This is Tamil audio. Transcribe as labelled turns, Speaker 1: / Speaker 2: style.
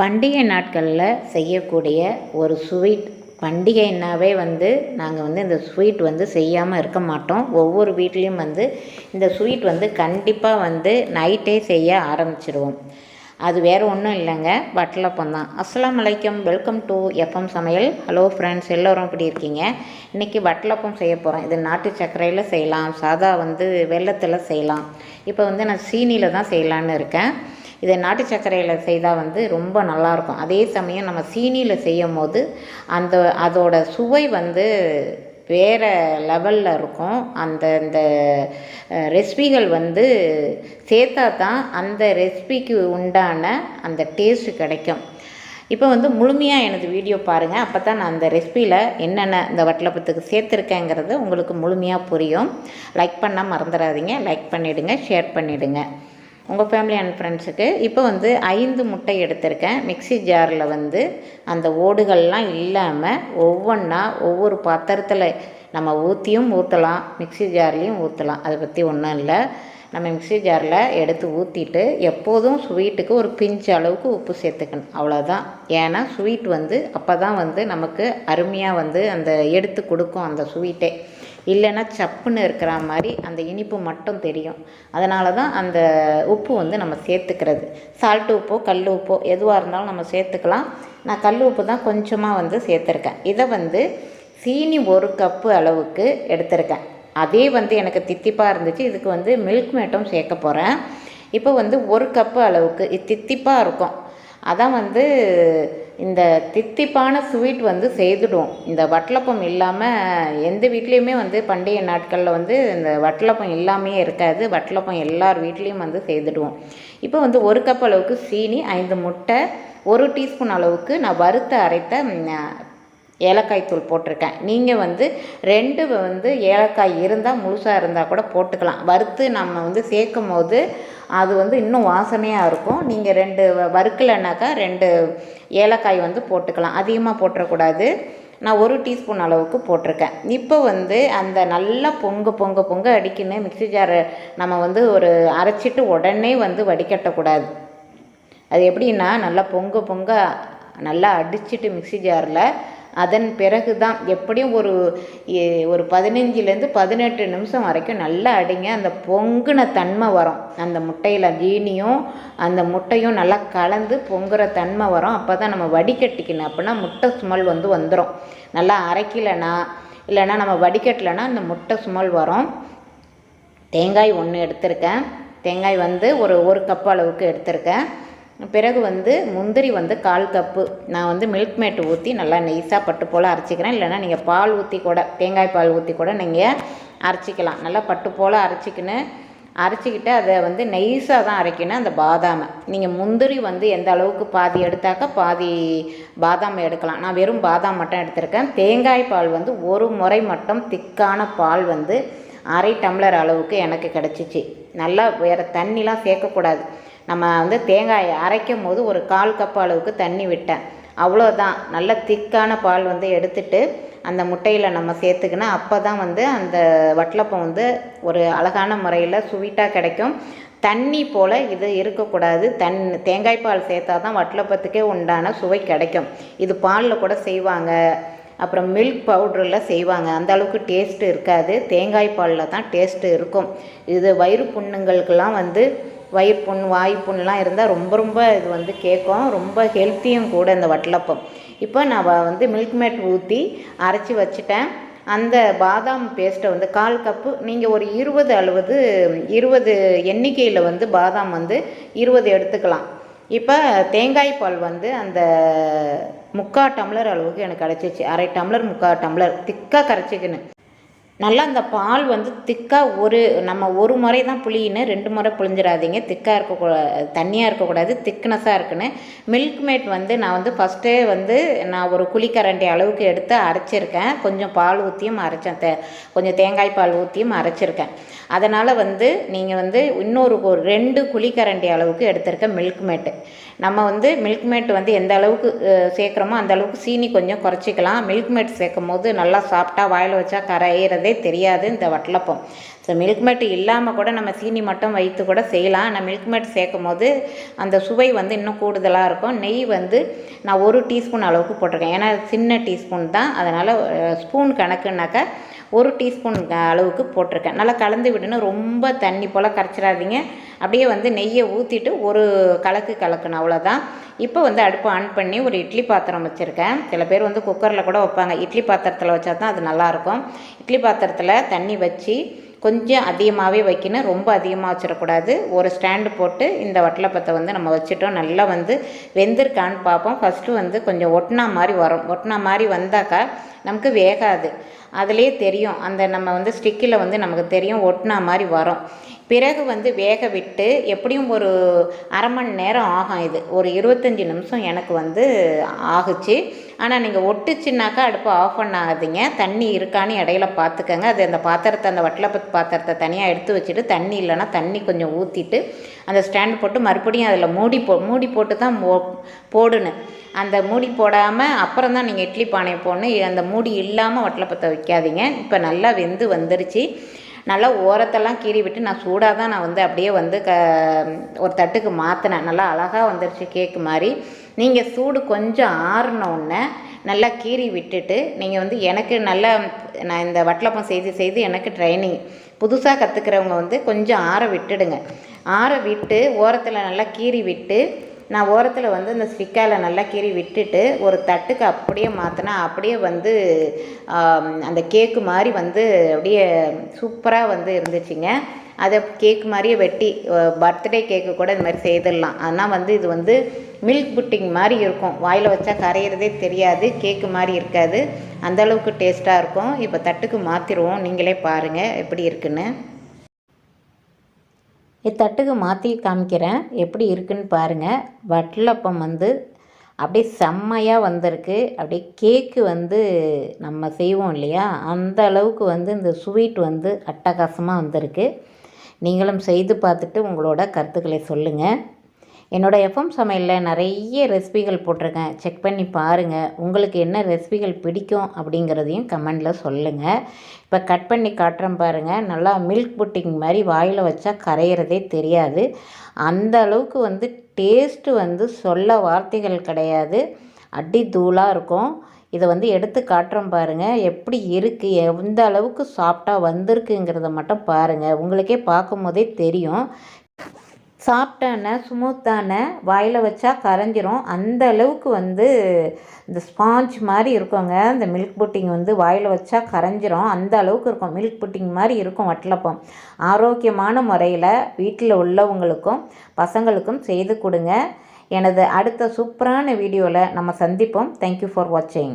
Speaker 1: பண்டிகை நாட்களில் செய்யக்கூடிய ஒரு ஸ்வீட். பண்டிகைன்னாவே வந்து நாங்கள் வந்து இந்த ஸ்வீட் வந்து செய்யாமல் இருக்க மாட்டோம். ஒவ்வொரு வீட்லேயும் வந்து இந்த ஸ்வீட் வந்து கண்டிப்பாக வந்து நைட்டே செய்ய ஆரம்பிச்சிடுவோம் அது வேறு ஒன்றும் இல்லைங்க. வட்டலப்பம் தான். அஸ்லாம் வலைக்கம் வெல்கம் டு எஃப்எம் சமையல். ஹலோ ஃப்ரெண்ட்ஸ் எல்லோரும் இப்படி இருக்கீங்க? இன்றைக்கி வட்டலப்பம் செய்ய போகிறோம் இது நாட்டு சர்க்கரையில் செய்யலாம். சாதா வந்து வெள்ளத்தில் செய்யலாம். இப்போ வந்து நான் சீனியில் தான் செய்யலான்னு இருக்கேன். இதை நாட்டு சர்க்கரையில் செய்தால் வந்து ரொம்ப நல்லாயிருக்கும். அதே சமயம் நம்ம சீனியில் செய்யும் போது அந்த அதோட சுவை வந்து வேறு லெவலில் இருக்கும். அந்த இந்த ரெசிபிகள் வந்து சேர்த்தா தான் அந்த ரெசிபிக்கு உண்டான அந்த டேஸ்ட்டு கிடைக்கும். இப்போ வந்து முழுமையாக எனது வீடியோ பாருங்கள் அப்போ தான் நான் அந்த ரெசிபியில் என்னென்ன இந்த வட்டலப்பத்துக்கு சேர்த்துருக்கேங்கிறது உங்களுக்கு முழுமையாக புரியும். லைக் பண்ணால் மறந்துடாதீங்க. லைக் பண்ணிவிடுங்க ஷேர் பண்ணிவிடுங்க உங்கள் ஃபேமிலி அண்ட் ஃப்ரெண்ட்ஸுக்கு இப்போ வந்து ஐந்து முட்டை எடுத்திருக்கேன். மிக்சி ஜாரில் வந்து அந்த ஓடுகள்லாம் இல்லாமல் ஒவ்வொன்றா ஒவ்வொரு பாத்திரத்தில் நம்ம ஊற்றியும் ஊற்றலாம் மிக்சி ஜார்லேயும் ஊற்றலாம் அதை பற்றி ஒன்றும் இல்லை. நம்ம மிக்சி ஜாரில் எடுத்து ஊற்றிட்டு எப்போதும் ஸ்வீட்டுக்கு ஒரு பிஞ்சு அளவுக்கு உப்பு சேர்த்துக்கணும். அவ்வளோதான் ஏன்னா ஸ்வீட் வந்து அப்போ தான் வந்து நமக்கு அருமையாக வந்து அந்த எடுத்து கொடுக்கும் அந்த ஸ்வீட்டே இல்லைன்னா சப்புன்னு இருக்கிற மாதிரி அந்த இனிப்பு மட்டும் தெரியும். அதனால தான் அந்த உப்பு வந்து நம்ம சேர்த்துக்கிறது. சால்ட்டு உப்போ கல் உப்போ எதுவாக இருந்தாலும் நம்ம சேர்த்துக்கலாம். நான் கல் உப்பு தான் கொஞ்சமாக வந்து சேர்த்துருக்கேன். இதை வந்து சீனி ஒரு கப்பு அளவுக்கு எடுத்திருக்கேன். அதே வந்து எனக்கு தித்திப்பாக இருந்துச்சு. இதுக்கு வந்து மில்க் மேட்டும் சேர்க்க போகிறேன் இப்போ வந்து ஒரு கப்பு அளவுக்கு. இது தித்திப்பாக இருக்கும். அதான் வந்து இந்த தித்திப்பான ஸ்வீட் வந்து செய்துடும். இந்த வட்டலப்பம் இல்லாமல் எந்த வீட்லேயுமே வந்து பண்டிகை நாட்களில் வந்து இந்த வட்டலப்பம் இல்லாமையே இருக்காது. வட்டலப்பம் எல்லார் வீட்லேயும் வந்து செய்துடுவோம். இப்போ வந்து ஒரு கப் அளவுக்கு சீனி ஐந்து முட்டை ஒரு டீஸ்பூன் அளவுக்கு நான் வறுத்த அரைத்த ஏலக்காய் தூள் போட்டிருக்கேன். நீங்கள் வந்து ரெண்டு வந்து ஏலக்காய் இருந்தால் முழுசாக இருந்தால் கூட போட்டுக்கலாம். வறுத்து நம்ம வந்து சேர்க்கும் போது அது வந்து இன்னும் வாசனையாக இருக்கும். நீங்கள் ரெண்டு வறுக்கலைனாக்கா ரெண்டு ஏலக்காய் வந்து போட்டுக்கலாம். அதிகமாக போட்டுறக்கூடாது. நான் ஒரு டீஸ்பூன் அளவுக்கு போட்டிருக்கேன். இப்போ வந்து அந்த நல்லா பொங்க பொங்க பொங்க அடிக்கணும் மிக்சி ஜாரை நம்ம வந்து ஒரு அரைச்சிட்டு உடனே வந்து வடிகட்டக்கூடாது. அது எப்படின்னா நல்லா பொங்க பொங்க நல்லா அடிச்சிட்டு மிக்சி ஜாரில் அதன் பிறகு தான் எப்படியும் ஒரு ஒரு பதினஞ்சுலேருந்து பதினெட்டு நிமிஷம் வரைக்கும் நல்லா அடிங்க. அந்த பொங்குன தன்மை வரும். அந்த முட்டையில் ஜீனியும் அந்த முட்டையும் நல்லா கலந்து பொங்குற தன்மை வரும். அப்போ தான் நம்ம வடிகட்டிக்கணும். அப்படின்னா முட்டை ஸ்மெல் வந்து வந்துடும் நல்லா அரைக்கலைன்னா இல்லைன்னா நம்ம வடிகட்டலைன்னா அந்த முட்டை ஸ்மெல் வரும். தேங்காய் ஒன்று எடுத்திருக்கேன். தேங்காய் வந்து ஒரு ஒரு கப் அளவுக்கு எடுத்திருக்கேன். பிறகு வந்து முந்திரி வந்து கால் கப்பு. நான் வந்து மில்க் மேட்டு ஊற்றி நல்லா நெய்ஸாக பட்டு போல் அரைச்சிக்கிறேன். இல்லைனா நீங்கள் பால் ஊற்றி கூட தேங்காய் பால் ஊற்றி கூட நீங்கள் அரைச்சிக்கலாம். நல்லா பட்டு போல் அரைச்சிக்கின்னு அரைச்சிக்கிட்டு அதை வந்து நெய்ஸாக தான் அரைக்கணும் அந்த பாதாமை. நீங்கள் முந்திரி வந்து எந்த அளவுக்கு பாதி எடுத்தாக்கா பாதி பாதாம் எடுக்கலாம். நான் வெறும் பாதாம் மட்டும் எடுத்திருக்கேன். தேங்காய் பால் வந்து ஒரு முறை மட்டும் திக்கான பால் வந்து அரை டம்ளர் அளவுக்கு எனக்கு கிடச்சிச்சு. நல்லா வேறு தண்ணிலாம் சேர்க்கக்கூடாது. நம்ம வந்து தேங்காயை அரைக்கும் போது ஒரு கால் கப் அளவுக்கு தண்ணி விட்டேன். அவ்வளோதான். நல்ல திக்கான பால் வந்து எடுத்துட்டு அந்த முட்டையில் நம்ம சேர்த்துக்கினா அப்போ தான் வந்து அந்த வட்டலப்பம் வந்து ஒரு அழகான முறையில் ஸ்வீட்டாக கிடைக்கும். தண்ணி போல் இது இருக்கக்கூடாது. தன் தேங்காய் பால் சேர்த்தா தான் வட்டலப்பத்துக்கே உண்டான சுவை கிடைக்கும். இது பாலில் கூட செய்வாங்க. அப்புறம் மில்க் பவுடரில் செய்வாங்க. அந்த அளவுக்கு டேஸ்ட்டு இருக்காது. தேங்காய் பாலில் தான் டேஸ்ட்டு இருக்கும். இது வயிறு புண்ணுங்களுக்கெல்லாம் வந்து வயிறு புண் வாய் புண்லாம் இருந்தால் ரொம்ப ரொம்ப இது வந்து கேட்கும். ரொம்ப ஹெல்த்தியும் கூட இந்த வட்டலப்பம். இப்போ நான் வந்து மில்க் மேட் ஊற்றி அரைச்சி வச்சுட்டேன். அந்த பாதாம் பேஸ்ட்டை வந்து கால் கப்பு நீங்கள் ஒரு இருபது அளவுது இருபது எண்ணிக்கையில் வந்து பாதாம் வந்து இருபது எடுத்துக்கலாம். இப்போ தேங்காய் பால் வந்து அந்த முக்கால் டம்ளர் அளவுக்கு எனக்கு கிடச்சிச்சு. அரை டம்ளர் முக்கால் டம்ளர் திக்காக கரைச்சிக்கணும் நல்லா அந்த பால் வந்து திக்காக ஒரு நம்ம ஒரு முறை தான் புளியின்னு ரெண்டு முறை புளிஞ்சிடாதீங்க. திக்காக இருக்கக்கூ தண்ணியாக இருக்கக்கூடாது திக்னஸாக இருக்குன்னு. மில்க் மேட் வந்து நான் வந்து ஃபஸ்ட்டே வந்து நான் ஒரு குழிக்கரண்டி அளவுக்கு எடுத்து அரைச்சிருக்கேன். கொஞ்சம் பால் ஊற்றியும் அரைச்சேன் தே கொஞ்சம் தேங்காய் பால் ஊற்றியும் அரைச்சிருக்கேன். அதனால் வந்து நீங்கள் வந்து இன்னொரு ஒரு ரெண்டு குழிக்கரண்டி அளவுக்கு எடுத்திருக்கேன் மில்க் மேட்டு நம்ம வந்து மில்க் மேட் வந்து எந்த அளவுக்கு சேர்க்குறோமோ அந்த அளவுக்கு சீனி கொஞ்சம் குறைச்சிக்கலாம். மில்க் மேட் சேர்க்கும் போது நல்லா சாப்பிட்டா வாயில் வச்சா கரையிறதே தெரியாது இந்த வட்டலப்பம். ஸோ மில்க் மேட் இல்லாமல் கூட நம்ம சீனி மட்டும் வைத்து கூட செய்யலாம். ஆனால் மில்க் மேட் சேர்க்கும் போது அந்த சுவை வந்து இன்னும் கூடுதலாக இருக்கும். நெய் வந்து நான் ஒரு டீஸ்பூன் அளவுக்கு போட்டிருக்கேன். ஏன்னா சின்ன டீஸ்பூன் தான். அதனால் ஸ்பூன் கணக்குனாக்கா ஒரு டீஸ்பூன் அளவுக்கு போட்டிருக்கேன். நல்லா கலந்து விடணும். ரொம்ப தண்ணி போல் கரைச்சிடாதீங்க. அப்படியே வந்து நெய்யை ஊற்றிட்டு ஒரு கலக்கு கலக்கணும். அவ்வளோதான் இப்போ வந்து அடுப்பு ஆன் பண்ணி ஒரு இட்லி பாத்திரம் வச்சுருக்கேன். சில பேர் வந்து குக்கரில் கூட வைப்பாங்க. இட்லி பாத்திரத்தில் வச்சா தான் அது நல்லாயிருக்கும் இட்லி பாத்திரத்தில் தண்ணி வச்சு கொஞ்சம் அதிகமாகவே வைக்கணும். ரொம்ப அதிகமாக வச்சிடக்கூடாது. ஒரு ஸ்டாண்டு போட்டு இந்த வட்டலப்பத்தை வந்து நம்ம வச்சுட்டோம். நல்லா வந்து வெந்திருக்கான்னு பார்ப்போம். ஃபஸ்ட்டு வந்து கொஞ்சம் ஒட்டினா மாதிரி வரும். ஒட்டினா மாதிரி வந்தாக்கா நமக்கு வேகாது. அதுலேயே தெரியும். அந்த நம்ம வந்து ஸ்டிக்கில் வந்து நமக்கு தெரியும். ஒட்டினா மாதிரி வரும். பிறகு வந்து வேக விட்டு எப்படியும் ஒரு அரை மணி நேரம் ஆகும் இது. ஒரு இருபத்தஞ்சி நிமிஷம் எனக்கு வந்து ஆகுச்சு. ஆனால் நீங்கள் ஒட்டுச்சுனாக்கா அடுப்பு ஆஃப் பண்ணாதீங்க. தண்ணி இருக்கான்னு இடையில பார்த்துக்கங்க அது அந்த பாத்திரத்தை அந்த வட்டலப்பத்து பாத்திரத்தை தனியாக எடுத்து வச்சுட்டு தண்ணி இல்லைன்னா தண்ணி கொஞ்சம் ஊற்றிட்டு அந்த ஸ்டாண்ட் போட்டு மறுபடியும் அதில் மூடி போ மூடி போட்டு தான் மோ போடணும். அந்த மூடி போடாமல் அப்புறம் தான் நீங்கள் இட்லி பானை போடணும். அந்த மூடி இல்லாமல் வட்டலப்பத்தை வைக்காதீங்க. இப்போ நல்லா வெந்து வந்துருச்சு. நல்லா ஓரத்தெல்லாம் கீறி விட்டு நான் சூடாக தான் நான் வந்து அப்படியே வந்து க ஒரு தட்டுக்கு மாற்றினேன் நல்லா அழகாக வந்துருச்சு கேக்கு மாதிரி. நீங்கள் சூடு கொஞ்சம் ஆறினோடனே நல்லா கீறி விட்டுட்டு நீங்கள் வந்து எனக்கு நல்லா நான் இந்த வட்டலப்பம் செய்து செய்து எனக்கு ட்ரைனிங் புதுசாக கற்றுக்கிறவங்க வந்து கொஞ்சம் ஆற விட்டுடுங்க. ஆற விட்டு ஓரத்தில் நல்லா கீறி விட்டு நான் ஓரத்தில் வந்து இந்த ஸ்டிக்கால் நல்லா கீறி விட்டுட்டு ஒரு தட்டுக்கு அப்படியே மாற்றினா அப்படியே வந்து அந்த கேக்கு மாதிரி வந்து அப்படியே சூப்பராக வந்து இருந்துச்சுங்க. அதை கேக்கு மாதிரியே வெட்டி பர்த்டே கேக்கு கூட இந்த மாதிரி செய்திடலாம். ஆனால் வந்து இது வந்து மில்க் புட்டிங் மாதிரி இருக்கும். வாயில் வச்சா கரையிறதே தெரியாது கேக்கு மாதிரி இருக்காது. அந்தளவுக்கு டேஸ்ட்டாக இருக்கும். இப்போ தட்டுக்கு மாற்றிடுவோம் நீங்களே பாருங்கள் எப்படி இருக்குன்னு. இத்தட்டுக்கு மாற்றி காமிக்கிறேன். எப்படி இருக்குன்னு பாருங்கள் வட்டலப்பம் வந்து அப்படியே செம்மையாக வந்திருக்கு. அப்படியே கேக்கு வந்து நம்ம செய்வோம் இல்லையா? அந்த அளவுக்கு வந்து இந்த ஸ்வீட் வந்து அட்டகாசமாக வந்திருக்கு. நீங்களும் செய்து பார்த்துட்டு உங்களோட கருத்துக்களை சொல்லுங்கள் என்னோடய எஃப்எம் சமையலில் நிறைய ரெசிபிகள் போட்டிருக்கேன். செக் பண்ணி பாருங்கள் உங்களுக்கு என்ன ரெசிபிகள் பிடிக்கும் அப்படிங்கிறதையும் கமெண்டில் சொல்லுங்கள் இப்போ கட் பண்ணி காட்டுறேன் பாருங்கள் நல்லா மில்க் புட்டிங் மாதிரி வாயில் வச்சா கரையிறதே தெரியாது. அந்த அளவுக்கு வந்து டேஸ்ட்டு வந்து சொல்ல வார்த்தைகள் கிடையாது. அடி தூளாக இருக்கும். இதை வந்து எடுத்து காட்டுறோம் பாருங்கள் எப்படி இருக்குது எந்த அளவுக்கு சாஃப்டாக வந்திருக்குங்கிறத மட்டும் பாருங்கள் உங்களுக்கே பார்க்கும் போதே தெரியும். சாப்பிட்டான ஸ்மூத்தான வாயில் வச்சா கரைஞ்சிரும். அந்த அளவுக்கு வந்து இந்த ஸ்பாஞ்ச் மாதிரி இருக்குங்க. இந்த மில்க் புட்டிங் வந்து வாயில் வச்சா கரைஞ்சிரும். அந்த அளவுக்கு இருக்கும். மில்க் புட்டிங் மாதிரி இருக்கும் வட்டலப்பம். ஆரோக்கியமான முறையில் வீட்டில் உள்ளவங்களுக்கும் பசங்களுக்கும் செய்து கொடுங்க. எனது அடுத்த சூப்பரான வீடியோவில் நம்ம சந்திப்போம். தேங்க்யூ ஃபார் வாட்சிங்